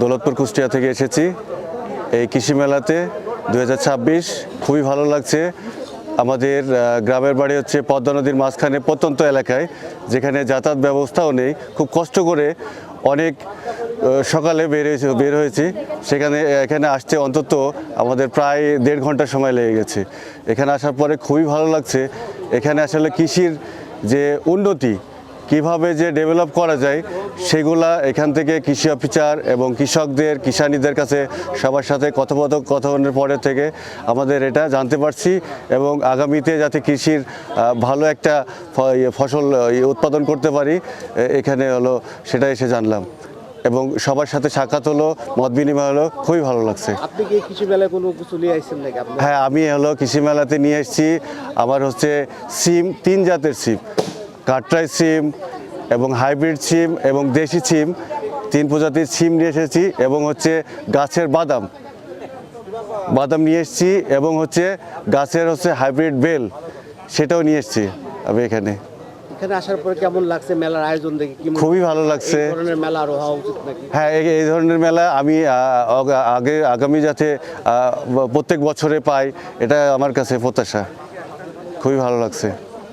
দৌলতপুর কুষ্টিয়া থেকে এসেছি। এই কৃষি মেলাতে দু হাজার ছাব্বিশ খুবই ভালো লাগছে। আমাদের গ্রামের বাড়ি হচ্ছে পদ্মা নদীর মাঝখানে প্রত্যন্ত এলাকায়, যেখানে যাতায়াত ব্যবস্থাও নেই। খুব কষ্ট করে অনেক সকালে বের হয়েছে, বের হয়েছি। সেখানে, এখানে আসতে অন্তত আমাদের প্রায় দেড় ঘণ্টা সময় লেগে গেছে। এখানে আসার পরে খুবই ভালো লাগছে। এখানে আসলে কৃষির যে উন্নতি কীভাবে যে ডেভেলপ করা যায় সেগুলা এখান থেকে কৃষি অফিসার এবং কৃষকদের কিষানীদের কাছে সবার সাথে কথোপকথনের পরে থেকে আমাদের এটা জানতে পারছি এবং আগামীতে যাতে কৃষির ভালো একটা ফসল উৎপাদন করতে পারি এখানে হলো সেটা এসে জানলাম। এবং সবার সাথে সাক্ষাৎ হলো মত বিনিময় হলো খুবই ভালো লাগছে। আপনি কি কৃষি মেলায় কোনো কিছু নিয়ে আসছেন নাকি হ্যাঁ আমি হলো কৃষি মেলাতে নিয়ে এসেছি। আমার হচ্ছে সিম তিন জাতের সিম। কাটরাই সিম এবং হাইব্রিড সিম এবং দেশি সিম তিন প্রজাতির সিম নিয়ে এসেছি এবং হচ্ছে গাছের বাদাম। বাদাম নিয়ে এসেছি এবং হচ্ছে গাছের হচ্ছে হাইব্রিড বেল সেটাও নিয়ে এসেছি আমি এখানে। এখানে আসার পরে কেমন লাগছে মেলার আয়োজন দেখে? খুবই ভালো লাগছে। মেলা আরও হওয়া উচিত নাকি? হ্যাঁ এই- এই ধরনের মেলা আমি আগে আগামী যাতে প্রত্যেক বছরে পাই এটা আমার কাছে প্রত্যাশা। খুবই ভালো লাগছে।